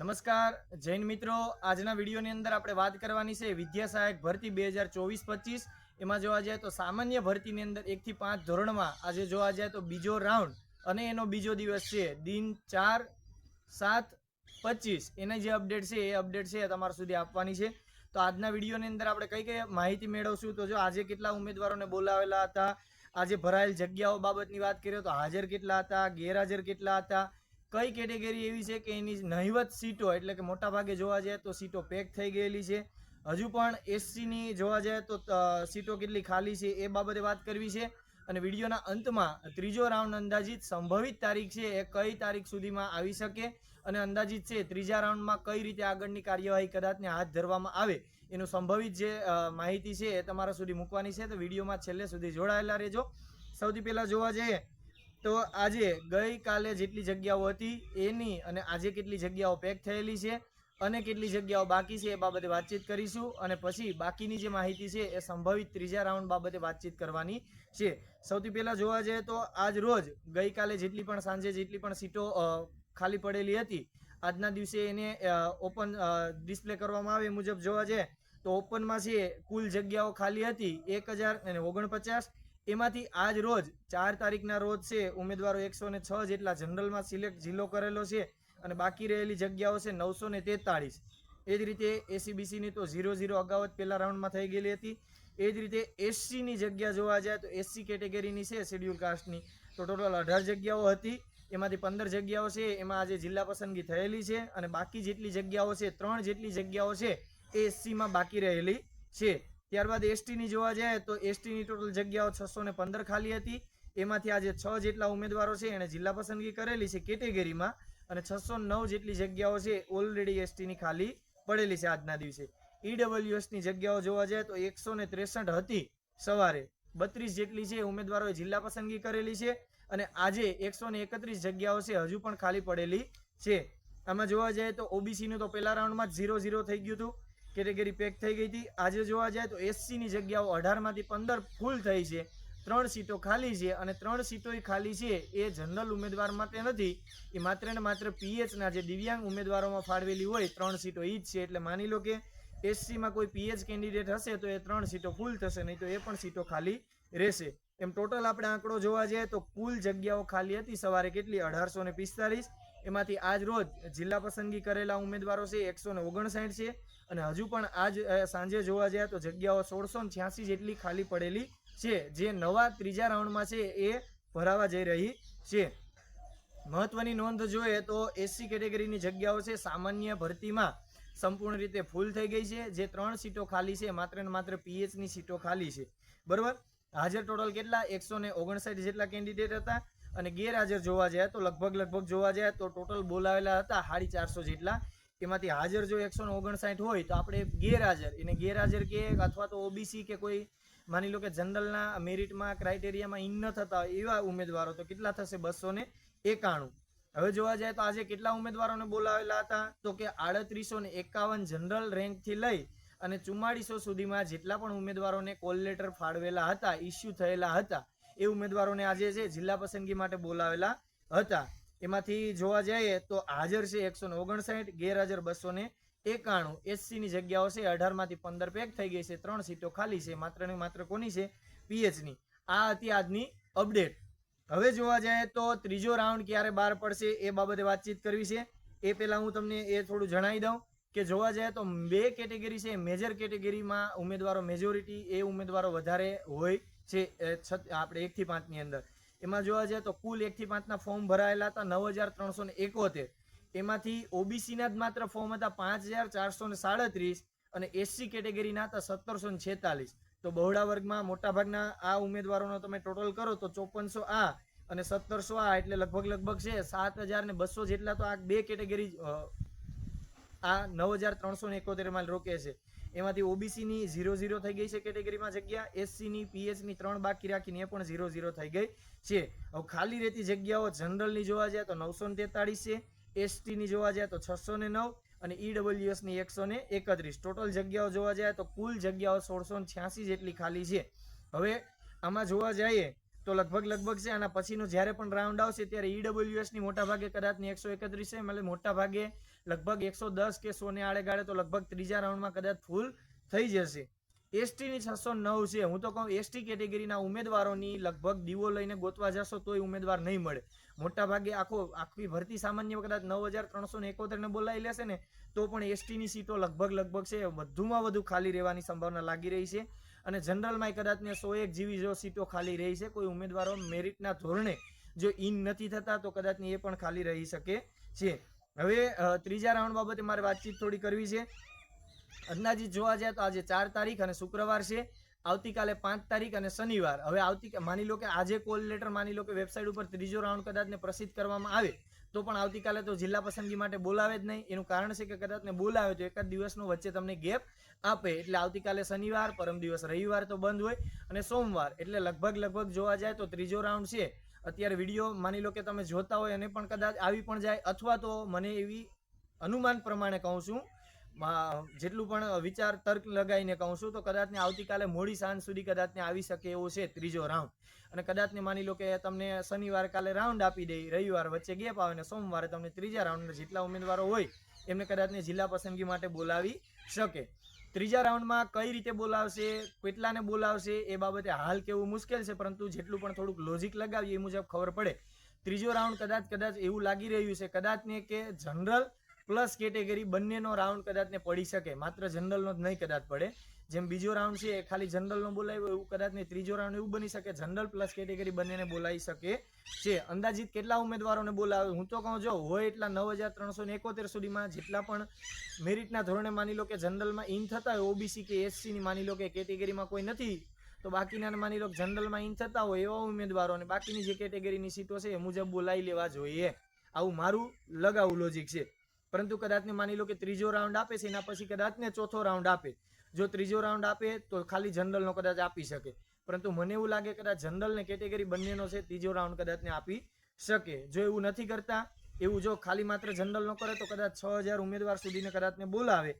નમસ્કાર, જૈન મિત્રો. આજના વિડીયોની અંદર આપણે વાત કરવાની છે વિદ્યા સહાયક ભરતી બે હજાર ચોવીસ પચીસ. એમાં જોવા જાય તો સામાન્ય ભરતીની અંદર એકથી પાંચ ધોરણમાં આજે જોવા જાય તો બીજો રાઉન્ડ અને એનો બીજો દિવસ છે દિન ચાર સાત પચીસ. એને જે અપડેટ છે એ અપડેટ છે તમારા સુધી આપવાની છે. તો આજના વિડીયોની અંદર આપણે કઈ કઈ માહિતી મેળવશું? તો જો આજે કેટલા ઉમેદવારોને બોલાવેલા હતા? આજે ભરાયેલ જગ્યાઓ બાબતની વાત કરીએ તો હાજર કેટલા હતા? ગેરહાજર કેટલા હતા? કઈ કેટેગરી એવી છે કે એની નહિવત સીટો, એટલે કે મોટા ભાગે જોવા જાય તો સીટો પેક થઈ ગયેલી છે. હજુ પણ એસસીની જોવા જાય તો સીટો કેટલી ખાલી છે એ બાબતે વાત કરવી છે. અને વિડીયોના અંતમાં ત્રીજો રાઉન્ડ અંદાજિત સંભવિત તારીખ છે એ કઈ તારીખ સુધીમાં આવી શકે અને અંદાજિત છે ત્રીજા રાઉન્ડમાં કઈ રીતે આગળની કાર્યવાહી કદાચને હાથ ધરવામાં આવે એનું સંભવિત જે માહિતી છે એ તમારા સુધી મૂકવાની છે. તો વિડીયોમાં છેલ્લે સુધી જોડાયેલા રહેજો. સૌથી પહેલાં જોવા જઈએ તો આજે ગઈકાલે જેટલી જગ્યાઓ હતી એની અને આજે કેટલી જગ્યાઓ પેક થયેલી છે અને કેટલી જગ્યાઓ બાકી છે એ બાબતે વાતચીત કરીશું અને પછી બાકીની જે માહિતી છે એ સંભવિત ત્રીજા રાઉન્ડ બાબતે વાતચીત કરવાની છે. સૌથી પહેલાં જોવા જઈએ તો આજ રોજ ગઈકાલે જેટલી પણ સાંજે જેટલી પણ સીટો ખાલી પડેલી હતી, આજના દિવસે એને ઓપન ડિસ્પ્લે કરવામાં આવે મુજબ જોવા જઈએ તો ઓપનમાં છે કુલ જગ્યાઓ ખાલી હતી એક હજાર અને ઓગણપચાસ એમાંથી આજ રોજ ચાર તારીખના રોજ છે, ઉમેદવારો એકસો ને છ જેટલા જનરલમાં સિલેક્ટ જિલ્લો કરેલો છે અને બાકી રહેલી જગ્યાઓ છે નવસો ને તેતાળીસ. એ જ રીતે એસીબીસીની તો ઝીરો ઝીરો અગાઉ જ પહેલા રાઉન્ડમાં થઈ ગયેલી હતી. એ જ રીતે એસસીની જગ્યા જોવા જાય તો એસસી કેટેગરીની છે શેડ્યુલ કાસ્ટની. તો ટોટલ અઢાર જગ્યાઓ હતી. એમાંથી પંદર જગ્યાઓ છે, એમાં આજે જિલ્લા પસંદગી થયેલી છે અને બાકી જેટલી જગ્યાઓ છે, ત્રણ જેટલી જગ્યાઓ છે એ એસસીમાં બાકી રહેલી છે. ત્યારબાદ એસટીની જોવા જાય તો એસટીની ટોટલ જગ્યાઓ છસો ને પંદર ખાલી હતી. એમાંથી આજે છ જેટલા ઉમેદવારો છે, એણે જિલ્લા પસંદગી કરેલી છે કેટેગરીમાં અને છસો નવ જેટલી જગ્યાઓ છે ઓલરેડી એસટીની ખાલી પડેલી છે આજના દિવસે. ઈડબ્લ્યુએસની જગ્યાઓ જોવા જાય તો એકસો ને ત્રેસઠ હતી સવારે. બત્રીસ જેટલી છે ઉમેદવારોએ જિલ્લા પસંદગી કરેલી છે અને આજે એકસો ને એકત્રીસ જગ્યાઓ છે હજુ પણ ખાલી પડેલી છે. આમાં જોવા જાય તો ઓબીસીનું તો પહેલા રાઉન્ડમાં જ ઝીરો ઝીરો થઈ ગયું હતું. કેટેગરી પેક થઈ ગઈ હતી. આજે જોવા જાય તો એસસીની જગ્યાઓ અઢારમાંથી પંદર ફૂલ થઈ છે. ત્રણ સીટો ખાલી છે અને ત્રણ સીટો ખાલી છે એ જનરલ ઉમેદવાર માટે નથી. એ માત્ર ને માત્ર પીએચના જે દિવ્યાંગ ઉમેદવારોમાં ફાળવેલી હોય, ત્રણ સીટો એ જ છે. એટલે માની લો કે એસસીમાં કોઈ પીએચ કેન્ડિડેટ હશે તો એ ત્રણ સીટો ફૂલ થશે, નહીં તો એ પણ સીટો ખાલી રહેશે. એમ ટોટલ આપણે આંકડો જોવા જઈએ તો કુલ જગ્યાઓ ખાલી હતી સવારે કેટલી? અઢારસો ને પિસ્તાલીસ એમાંથી આજ રોજ જિલ્લા પસંદગી કરેલા ઉમેદવારો છે એકસો ને ઓગણસાઠ છે. અને હજુ પણ આજ સાંજે જોવા જાય તો જગ્યાઓ સોળસો છ્યાસી જેટલી ખાલી પડેલી છે. જે નવા ત્રીજા રાઉન્ડમાં છે એ ભરાવા જઈ રહી છે. મહત્વની નોંધ જોઈએ તો એસસી કેટેગરીની જગ્યાઓ છે સામાન્ય ભરતીમાં સંપૂર્ણ રીતે ફૂલ થઈ ગઈ છે. જે ત્રણ સીટો ખાલી છે, માત્ર ને માત્ર પીએચની સીટો ખાલી છે. બરાબર? હાજર ટોટલ કેટલા? એકસો ને ઓગણસાઠ જેટલા કેન્ડિડેટ હતા. અને ગેરહાજર જોવા જાય તો લગભગ લગભગ જોવા જાય તો ટોટલ બોલાવેલા હતા સાડી ચારસો જેટલા. એમાંથી હાજર જો એકસો ઓગણસાઠ હોય તો આપણે ગેરહાજર. એને ગેરહાજર કે અથવા તો ઓબીસી કે કોઈ માની લો કે જનરલના મેરિટમાં, ક્રાઇટેરિયામાં ઇન ન થતા હોય એવા ઉમેદવારો, તો કેટલા થશે? બસો ને એકાણું. હવે જોવા જાય તો આજે કેટલા ઉમેદવારોને બોલાવેલા હતા? તો કે આડત્રીસો ને એકાવન જનરલ રેન્કથી લઈ અને ચુમ્માળીસો સુધીમાં જેટલા પણ ઉમેદવારોને કોલ લેટર ફાળવેલા હતા ઇસ્યુ થયેલા હતા, એ ઉમેદવારોને આજે છે જિલ્લા પસંદગી માટે બોલાવેલા હતા. એમાંથી જોવા જઈએ તો હાજર છે એકસો ને ઓગણસાઠ, ગેરહાજર બસો ને એકાણું. એસસીની જગ્યાઓ છે અઢારમાંથી પંદર પેક થઈ ગઈ છે, ત્રણ સીટો ખાલી છે, માત્ર ને માત્ર કોની છે? પીએચની આ હતી આજની અપડેટ હવે જોવા જઈએ તો ત્રીજો રાઉન્ડ ક્યારે બહાર પડશે એ બાબતે વાતચીત કરવી છે. એ પહેલાં હું તમને એ થોડું જણાવી દઉં કે જોવા જાય તો બે કેટેગરી છે મેજર કેટેગરીમાં ઉમેદવારો મેજોરિટી એ ઉમેદવારો વધારે હોય છે આપણે એકથી પાંચની અંદર. એમાં જોવા જાય તો કુલ એકથી પાંચના ફોર્મ ભરાયેલા હતા નવ હજાર ત્રણસો ને એકોતેર. એમાંથી ઓબીસીના જ માત્ર ફોર્મ હતા પાંચ હજાર ચારસો ને સાડત્રીસ અને એસસી કેટેગરીના હતા સત્તરસો ને છેતાલીસ. તો બહોળા વર્ગમાં મોટાભાગના આ ઉમેદવારોનો તમે ટોટલ કરો તો ચોપનસો આ અને સત્તરસો આ એટલે લગભગ લગભગ છે સાત હજાર ને બસો જેટલા તો આ બે કેટેગરી આ નવ હજાર ત્રણસો ને એકોતેરમાં રોકે છે. એમાંથી ઓબીસીની ઝીરો ઝીરો થઈ ગઈ છે કેટેગરીમાં જગ્યા. એસસીની પીએચની ત્રણ બાકી રાખીને એ પણ ઝીરો ઝીરો થઈ ગઈ છે. હવે ખાલી રહેતી જગ્યાઓ જનરલની જોવા જાય તો નવસો ને તેતાળીસ છે. એસટીની જોવા જાય તો છસો ને નવ અને ઈડબ્લ્યુએસની એકસો ને એકત્રીસ. ટોટલ જગ્યાઓ જોવા જાય તો કુલ જગ્યાઓ સોળસો છ્યાસી જેટલી ખાલી છે. હવે આમાં જોવા જઈએ તો લગભગ લગભગ છે, આના પછીનો જ્યારે પણ રાઉન્ડ આવશે ત્યારે ઈડબલ્યુએસની મોટા ભાગે કદાચની એકસો એકત્રીસ છે એટલે મોટા ભાગે લગભગ એકસો દસ કે સોને આડેગાળે આડે ગાળે તો લગભગ ત્રીજા રાઉન્ડમાં કદાચ ફૂલ થઈ જશે. એસટીની છસો નવ છે. હું તો કહું એસટી કેટેગરીના ઉમેદવારોની લગભગ દીવો લઈને ગોતવા જશો તોય ઉમેદવાર નહીં મળે. મોટા ભાગે આખો, આખી ભરતી સામાન્ય કદાચ નવ હજાર ત્રણસો ને એકોતેરને બોલાવી લેશે ને, તો પણ એસટીની સીટો લગભગ લગભગ છે, વધુમાં વધુ ખાલી રહેવાની સંભાવના લાગી રહી છે. અને જનરલમાં કદાચ ને સો એક જેવી જો સીટો ખાલી રહી છે, કોઈ ઉમેદવારો મેરિટના ધોરણે જો ઇન નથી થતા તો કદાચ એ પણ ખાલી રહી શકે છે. હવે ત્રીજા રાઉન્ડ બાબતે મારે વાતચીત થોડી કરવી છે. અંદાજિત જોવા જાય તો આજે ચાર તારીખ અને શુક્રવાર છે. આવતીકાલે પાંચ તારીખ અને શનિવાર. હવે આવતી, માની લો કે આજે કોલ લેટર, માની લો કે વેબસાઇટ ઉપર ત્રીજો રાઉન્ડ કદાચને પ્રસિદ્ધ કરવામાં આવે, તો પણ આવતીકાલે તો જિલ્લા પસંદગી માટે બોલાવે જ નહીં. એનું કારણ છે કે કદાચને બોલાવે તો એક જ દિવસનો વચ્ચે તમને ગેપ આપે. એટલે આવતીકાલે શનિવાર, પરમ દિવસ રવિવાર તો બંધ હોય અને સોમવાર. એટલે લગભગ લગભગ જોવા જાય તો ત્રીજો રાઉન્ડ છે. અત્યારે વીડિયો માની લો કે તમે જોતા હોય અને પણ કદાચ આવી પણ જાય, અથવા તો મને એવી અનુમાન પ્રમાણે કહું છું જેટલું પણ વિચાર તર્ક લગાવીને કહું છું, તો કદાચ ને આવતીકાલે મોડી સાંજ સુધી કદાચ ને આવી શકે એવો છે ત્રીજો રાઉન્ડ. અને કદાચ ને માની લો કે તમને શનિવાર કાલે રાઉન્ડ આપી દે, રવિવાર વચ્ચે ગેપ આવે ને સોમવારે તમને ત્રીજા રાઉન્ડ જેટલા ઉમેદવારો હોય, એમને કદાચને જિલ્લા પસંદગી માટે બોલાવી શકે. ત્રીજા રાઉન્ડમાં કઈ રીતે બોલાવશે, કેટલાને બોલાવશે, એ બાબતે હાલ કેવું મુશ્કેલ છે, પરંતુ જેટલું પણ થોડુંક લોજિક લગાવીએ એ મુજબ ખબર પડે. ત્રીજો રાઉન્ડ કદાચ કદાચ એવું લાગી રહ્યું છે કદાચ ને કે જનરલ પ્લસ કેટેગરી બંનેનો રાઉન્ડ કદાચ ને પડી શકે, માત્ર જનરલનો જ નહીં કદાચ પડે. જેમ બીજો રાઉન્ડ છે, એ ખાલી જનરલનો બોલાવ્યો એવું કદાચ ને ત્રીજો રાઉન્ડ એવું બની શકે જનરલ પ્લસ કેટેગરી બંનેને બોલાવી શકે છે. અંદાજિત કેટલા ઉમેદવારોને બોલાવે? હું તો કહું, જો હોય એટલા નવ હજાર ત્રણસો ને એકોતેર સુધીમાં જેટલા પણ મેરિટના ધોરણે માની લો કે જનરલમાં ઇન થતા હોય ઓબીસી કે એસસીની માની લો કે કેટેગરીમાં કોઈ નથી, તો બાકીના માની લો જનરલમાં ઇન થતા હોય એવા ઉમેદવારો અને બાકીની જે કેટેગરીની સીટો છે, એ મુજબ બોલાવી લેવા જોઈએ. આવું મારું લગાવું લોજિક છે. પરંતુ કદાચને માની લો કે ત્રીજો રાઉન્ડ આપે છે, એના પછી કદાચને ચોથો રાઉન્ડ આપે. જો ત્રીજો રાઉન્ડ આપે તો ખાલી જનરલનો કદાચ આપી શકે. પરંતુ મને એવું લાગે કદાચ જનરલ ને કેટેગરી બંનેનો છે, ત્રીજો રાઉન્ડ કદાચ ને આપી શકે. જો એવું નથી કરતા, એવું જો ખાલી માત્ર જનરલનો કરે તો કદાચ છ હજાર ઉમેદવાર સુધીને કદાચ ને બોલાવે,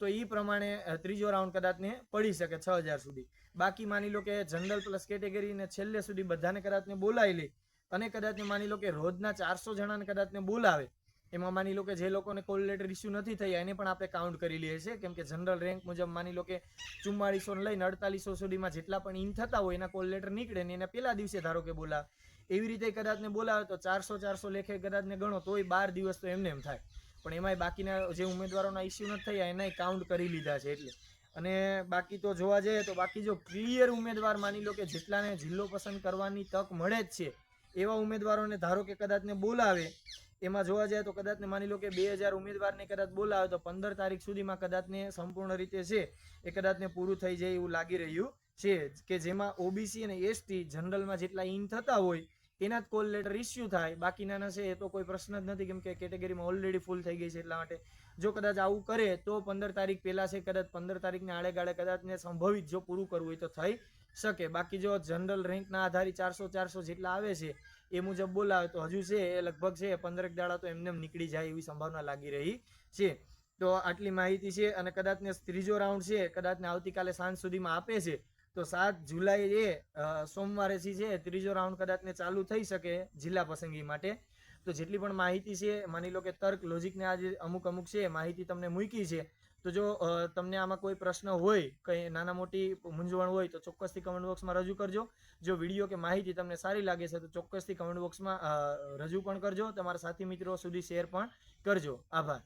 તો એ પ્રમાણે ત્રીજો રાઉન્ડ કદાચ ને પડી શકે છ હજાર સુધી. બાકી માની લો કે જનરલ પ્લસ કેટેગરી ને છેલ્લે સુધી બધાને કદાચ ને બોલાવી લે અને કદાચ ને માની લો કે રોજના ચારસો જણાને કદાચ ને બોલાવે એમાં માની લો કે જે લોકોને કોલ લેટર ઇસ્યુ નથી થયા, એને પણ આપણે કાઉન્ટ કરી લઈએ છીએ. કેમ કે જનરલ રેન્ક મુજબ માની લો કે ચુમ્માળીસો લઈને અડતાલીસો સુધીમાં જેટલા પણ ઇન થતા હોય, એના કોલ લેટર નીકળે ને એને પહેલા દિવસે ધારો કે બોલાવે. એવી રીતે કદાચને બોલાવે તો ચારસો ચારસો લેખે કદાચને ગણો, તોય બાર દિવસ તો એમને એમ થાય. પણ એમાંય બાકીના જે ઉમેદવારોના ઇસ્યુ નથી થયા, એનાય કાઉન્ટ કરી લીધા છે એટલે. અને બાકી તો જોવા જઈએ તો બાકી જો ક્લિયર ઉમેદવાર માની લો કે જેટલાને જિલ્લો પસંદ કરવાની તક મળે જ છે એવા ઉમેદવારોને ધારો કે કદાચને બોલાવે, એમાં જોવા જાય તો કદાચને માની લો કે બે હજાર ઉમેદવારને કદાચ બોલાવે તો પંદર તારીખ સુધીમાં કદાચને સંપૂર્ણ રીતે છે એ કદાચને પૂરું થઈ જાય એવું લાગી રહ્યું છે કે જેમાં ઓબીસી અને એસટી જનરલમાં જેટલા ઇન થતા હોય, એના જ કોલ લેટર ઇસ્યુ થાય. બાકીના છે એ તો કોઈ પ્રશ્ન જ નથી કેમ કે કેટેગરીમાં ઓલરેડી ફૂલ થઈ ગઈ છે એટલા માટે. જો કદાચ આવું કરે તો પંદર તારીખ પહેલાં છે, કદાચ પંદર તારીખને આડે ગાળે કદાચને સંભવિત જો પૂરું કરવું હોય તો થઈ. શકે. બાકી જો જનરલ રેન્કના આધારે ચારસો ચારસો જેટલા આવે છે, એ મુજબ બોલાવે તો હજુ છે, એ લગભગ છે, પંદરેક દાડા તો એમને એમ નીકળી જાય એવી સંભાવના લાગી રહી છે. તો આટલી માહિતી છે અને કદાચ ને ત્રીજો રાઉન્ડ છે કદાચને આવતીકાલે સાંજ સુધીમાં આપે છે, તો સાત જુલાઈ એ સોમવારેથી સોમવારે છે, ત્રીજો રાઉન્ડ કદાચ ને ચાલુ થઈ શકે જિલ્લા પસંદગી માટે. તો જેટલી પણ માહિતી છે, માની લો કે તર્ક લોજિકને આજે અમુક અમુક છે, માહિતી તમને મૂકી છે તો જો તમને આમાં કોઈ પ્રશ્ન હોય, કંઈ નાના મોટી મૂંઝવણ હોય, તો ચોક્કસથી કમેન્ટ બોક્સમાં રજૂ કરજો. જો વીડિયો કે માહિતી તમને સારી લાગે છે, તો ચોક્કસથી કમેન્ટ બોક્સમાં રજૂ પણ કરજો. તમારા સાથી મિત્રો સુધી શેર પણ કરજો. આભાર.